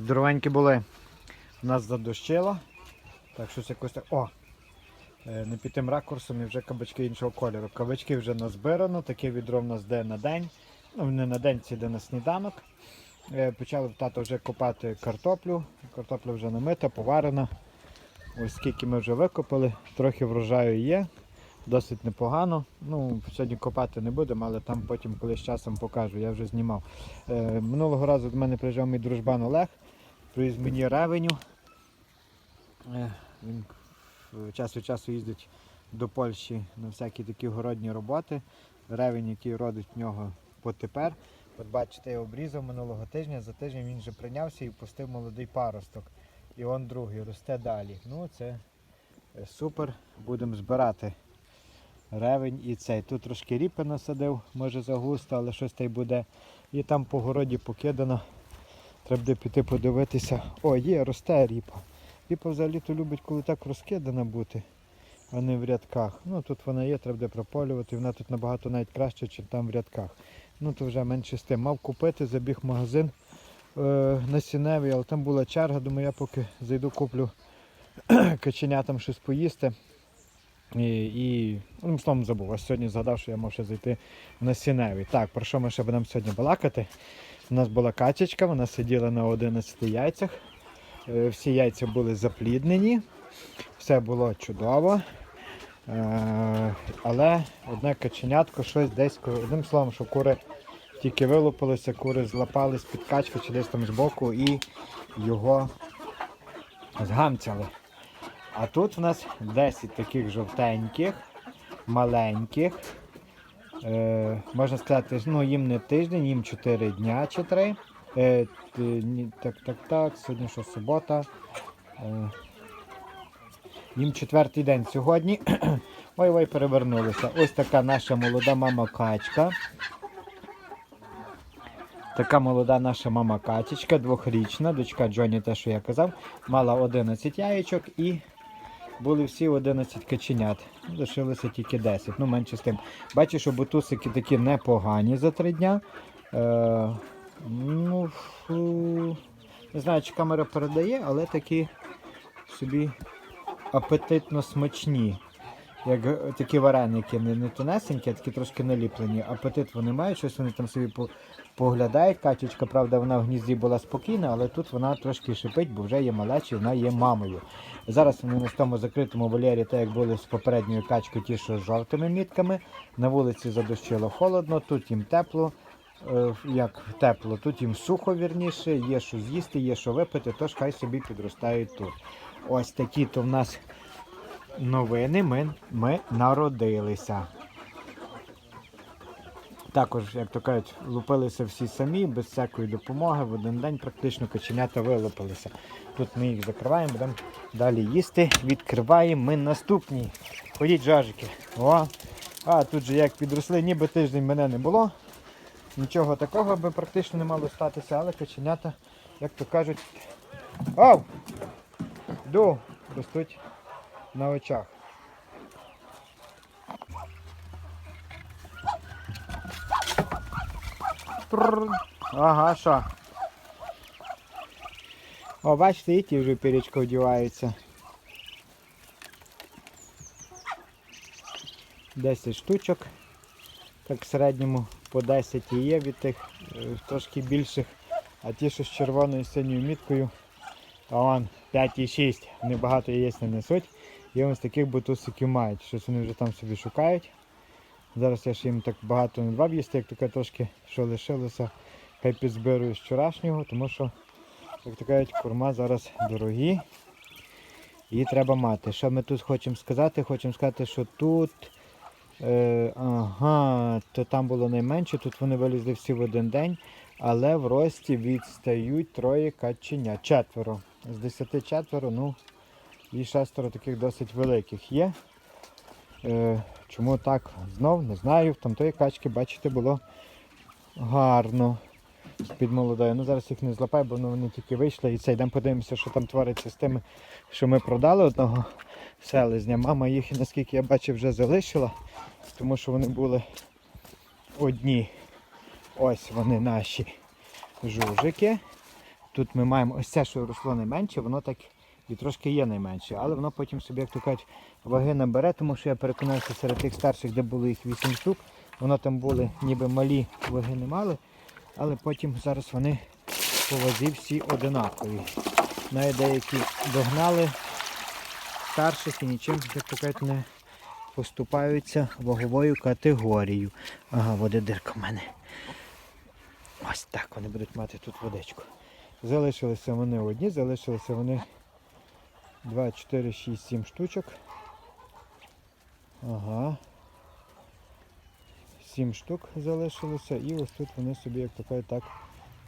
Здоровенькі були. Нас задощило. Так щось якось так. О! Е, Не під тим ракурсом і вже кабачки іншого кольору. Кабачки вже назбирано, таке відро в нас де на день. Ну, не на день, це йде на сніданок. Е, Почали тато вже копати картоплю. Картопля вже намита, поварена. Ось скільки ми вже викопали, трохи врожаю є, досить непогано. Ну, сьогодні копати не будемо, але там потім колись часом покажу, я вже знімав. Е, минулого разу до мене приїжджав мій дружбан Олег, привіз мені ревеню. Е, він час від часу їздить до Польщі на всякі такі городні роботи. Ревень, який родить в нього потепер. От бачите, я обрізав минулого тижня, за тиждень він вже прийнявся і пустив молодий паросток. І он другий росте далі. Ну це е, супер. Будемо збирати ревень і цей. Тут трошки ріпи насадив, може загусто, але щось та й буде. І там по городі покидано. Треба буде піти подивитися. О, є, росте ріпа. Ріпа взагалі-то любить, коли так розкидана бути, а не в рядках. Ну тут вона є, треба буде прополювати. Вона тут набагато навіть краще, ніж там в рядках. Ну то вже менше з тим. Мав купити, забіг в магазин е, насінневий, але там була черга, думаю, я поки зайду куплю каченятам щось поїсти. І, і одним словом забув. Ось сьогодні згадав, що я мав ще зайти в насінневий. Так, про що ми ще будемо сьогодні балакати? У нас була качечка, вона сиділа на 11 яйцях. Е, Всі яйця були запліднені, все було чудово. Е, Але одне каченятко щось десь, одним словом, що кури тільки вилупилися, кури злапали з-під качки чи десь там збоку і його згамцяли. А тут в нас 10 таких жовтеньких, маленьких. Е, можна сказати, ну їм не тиждень, їм 4 дня чи 3. Е, так, так, так, сьогодні що субота. Е, їм четвертий день сьогодні. Ой-ой, перевернулися. Ось така наша молода мама качка. Така молода наша мама качечка, двохрічна, дочка Джоні, те, що я казав, мала 11 яєчок і були всі 11 каченят. Лишилося тільки 10, ну менше з тим. Бачу, що бутусики такі непогані за 3 дня. Е, ну, фу, не знаю, чи камера передає, але такі собі апетитно смачні. Як е, такі вареники, не, не тонесенькі, а такі трошки наліплені. Апетит вони мають, щось вони там собі по- поглядають. Качечка, правда, вона в гнізді була спокійна, але тут вона трошки шипить, бо вже є малечі, вона є мамою. Зараз вони на тому закритому вольєрі, так як були з попередньою качкою, ті, що з жовтими мітками. На вулиці задощило холодно, тут їм тепло. Е, Як тепло, тут їм сухо вірніше, є що з'їсти, є що випити, тож хай собі підростають тут. Ось такі то в нас новини ми, ми народилися. Також, як то кажуть, лупилися всі самі, без всякої допомоги. В один день практично каченята вилупилися. Тут ми їх закриваємо, будемо далі їсти. Відкриваємо ми наступні. Ходіть жажики. О! А тут же як підросли, ніби тиждень мене не було. Нічого такого би практично не мало статися, але каченята, як то кажуть, ау! Ду, ростуть на очах. Ага, що? О, бачите, і ті вже в пірічку вдіваються. 10 штучок. Так в середньому по 10 і є від тих е, трошки більших. А ті, що з червоною синьою міткою, а вон 5 і 6. Вони багато яєць не несуть. І ось таких бутусиків мають. Щось вони вже там собі шукають. Зараз я ж їм так багато не дав їсти, як таке трошки, що лишилося, хай підзбирую з вчорашнього, тому що, як то кажуть, корма зараз дорогі. І треба мати. Що ми тут хочемо сказати? Хочемо сказати, що тут. Е, ага, то там було найменше, тут вони вилізли всі в один день, але в рості відстають троє каченя. Четверо. З десяти четверо, ну і шестеро таких досить великих є. Е, чому так? Знов не знаю. Там тої качки, бачите, було гарно. З-під молодої. Ну зараз їх не злапаю, бо ну, вони тільки вийшли. І це йдемо подивимося, що там твориться з тими, що ми продали одного селезня. Мама їх, наскільки я бачив, вже залишила, тому що вони були одні. Ось вони наші жужики. Тут ми маємо ось це, що росло найменше, воно так і трошки є найменше, але воно потім собі, як то кажуть, ваги набере, тому що я переконався серед тих старших, де було їх 8 штук, воно там були ніби малі, ваги не мали, але потім зараз вони по вазі всі одинакові. Навіть деякі догнали старших і нічим, як то кажуть, не поступаються ваговою категорією. Ага, води дирка в мене. Ось так вони будуть мати тут водичку. Залишилися вони одні, залишилися вони 2, 4, 6, 7 штучок. Ага. 7 штук залишилося і ось тут вони собі, як то кажуть, так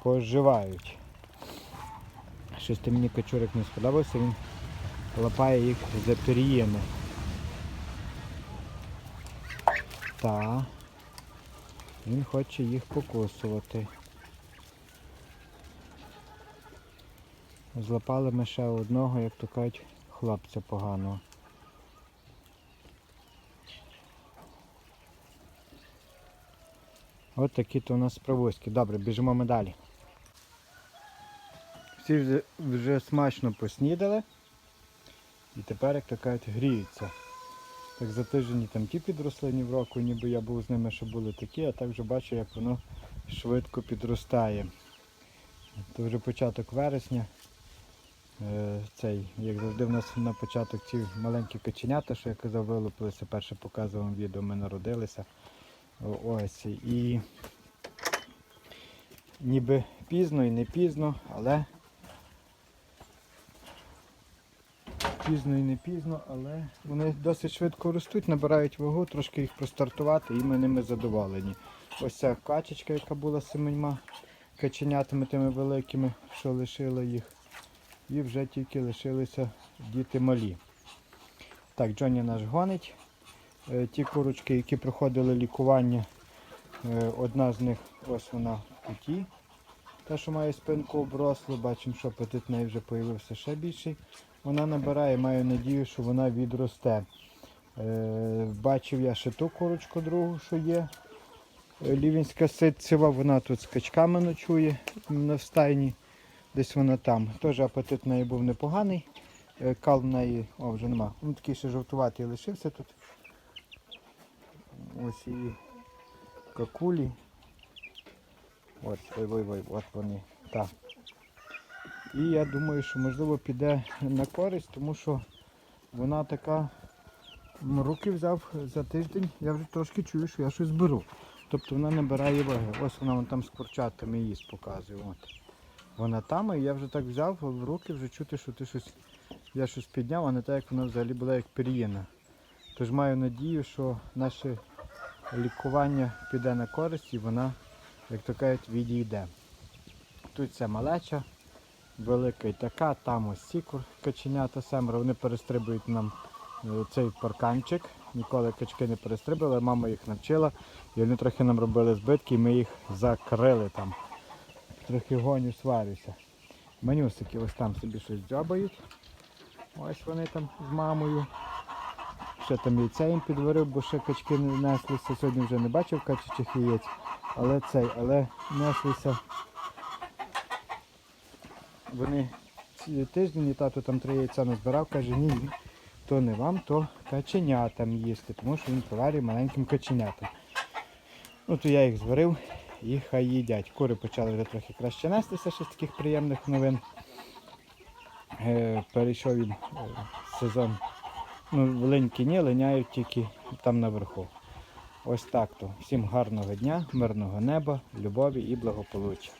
поживають. Щось ти мені качурик не сподобався, він лапає їх за пір'їни. Та. Він хоче їх покусувати. Злапали ми ще одного, як то кажуть, хлопця поганого. От такі то у нас справоськи. Добре, біжимо ми далі. Всі вже, вже смачно поснідали. І тепер, як то кажуть, гріються. Так за тиждень там ті підросли в року, ніби я був з ними, що були такі, а так вже бачу, як воно швидко підростає. Це вже початок вересня. Е, Цей, як завжди, в нас на початок ці маленькі каченята, що я казав, вилупилися, перше показував відео, ми народилися. Ось. І ніби пізно і не пізно, але пізно і не пізно, але вони досить швидко ростуть, набирають вагу, трошки їх простартувати і ми ними задоволені. Ось ця качечка, яка була семеньма каченятами тими великими, що лишила їх. І вже тільки лишилися діти малі. Так, Джоні наш гонить. Е, Ті курочки, які проходили лікування, е, одна з них ось вона в куті. Та, що має спинку оброслу, бачимо, що апетит неї вже з'явився ще більший. Вона набирає, маю надію, що вона відросте. Е, Бачив я ще ту курочку другу, що є. Лівінська ситцева, вона тут з качками ночує на встайні. Десь вона там. Теж апетит в неї був непоганий. Е, Кал в неї, о, вже нема. Він такий ще жовтуватий лишився тут. Ось і какулі. Ось, ой, ой, ой, от вони. Так. І я думаю, що можливо піде на користь, тому що вона така руки взяв за тиждень, я вже трошки чую, що я щось беру. Тобто вона набирає ваги. Ось вона вон там з курчатами їсть показує. От. Вона там, і я вже так взяв в руки, вже чути, що ти щось, я щось підняв, а не так, як вона взагалі була як пір'їна. Тож маю надію, що наше лікування піде на користь і вона, як то кажуть, відійде. Тут ця малеча, велика і така, там ось цікур, каченята семеро, вони перестрибують нам е, цей парканчик. Ніколи качки не перестрибували, мама їх навчила. І вони трохи нам робили збитки, і ми їх закрили там. Трохи гоню сварюся. Манюсики ось там собі щось дзьобають. Ось вони там з мамою. Ще там яйця їм підварив, бо ще качки не неслися. Сьогодні вже не бачив качачих яєць. Але цей, але неслися. Вони ці тиждень і тато там три яйця назбирав, каже, ні, то не вам, то каченятам їсти, тому що він проварює маленьким каченятам. Ну то я їх зварив і хай їдять. Кури почали вже трохи краще нестися, ще з таких приємних новин. Е, перейшов він е, сезон. Ну, Линьки ні, линяють тільки там наверху. Ось так то. Всім гарного дня, мирного неба, любові і благополуччя.